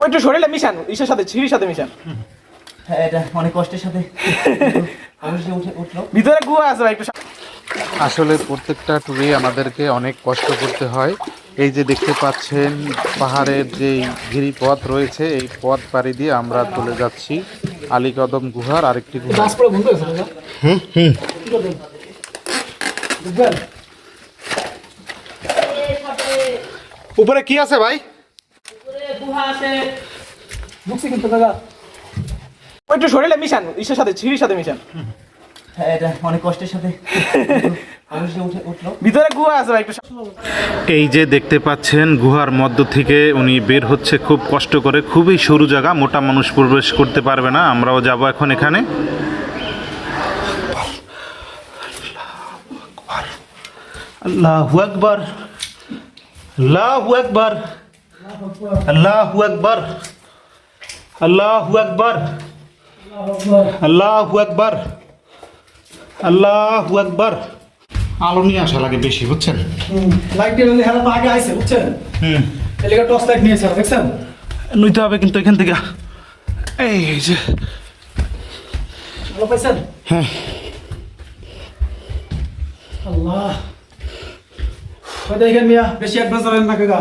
ওই একটু শরীরে মিশান ইসের সাথে ছিঁড়ির সাথে মিশান। হ্যাঁ এটা অনেক কষ্টের সাথে। ভিতরে গুহা আছে ভাই একটু আসলে প্রত্যেকটা ট্যুরে আমাদেরকে অনেক কষ্ট করতে হয়। এই যে দেখতে পাচ্ছেন পাহাড়ের যে গিরিপথ রয়েছে এই পথ পাড়ি দিয়ে আমরা চলে যাচ্ছি আলীকদম গুহার আরেকটি গুহা। উপরে কি আছে ভাই? ওই একটু শরীরে মিশান ইসের সাথে ছিঁড়ির সাথে মিশান। হ্যাঁ এটা অনেক কষ্টের সাথে। অবশ্যই উঠে উঠল। ভিতরে গুহা আছে ভাই একটু সা- এই যে দেখতে পাচ্ছেন গুহার মধ্য থেকে উনি বের হচ্ছে খুব কষ্ট করে। খুবই সরু জায়গা মোটা মানুষ প্রবেশ করতে পারবে না। আমরাও যাব এখন এখানে। আল্লাহু একবার আল্লাহু আকবার। আল্লাহু আকবার। আল্লাহু আকবার। আল্লাহু আকবার। আল্লাহু আকবার। আলো নিয়ে আসা লাগে বেশি বুঝছেন? লাইট দিয়ে যদি হেলা আগে আইছে বুঝছেন? হুম। এলাকা টর্চ লাইট নিয়েছে দেখছেন? নিতে হবে কিন্তু এখান থেকে। এই যে। পাইছেন? হ্যাঁ। আল্লাহ। দেখেন মিয়া বেশি অ্যাডভান্স হবেন না কাকা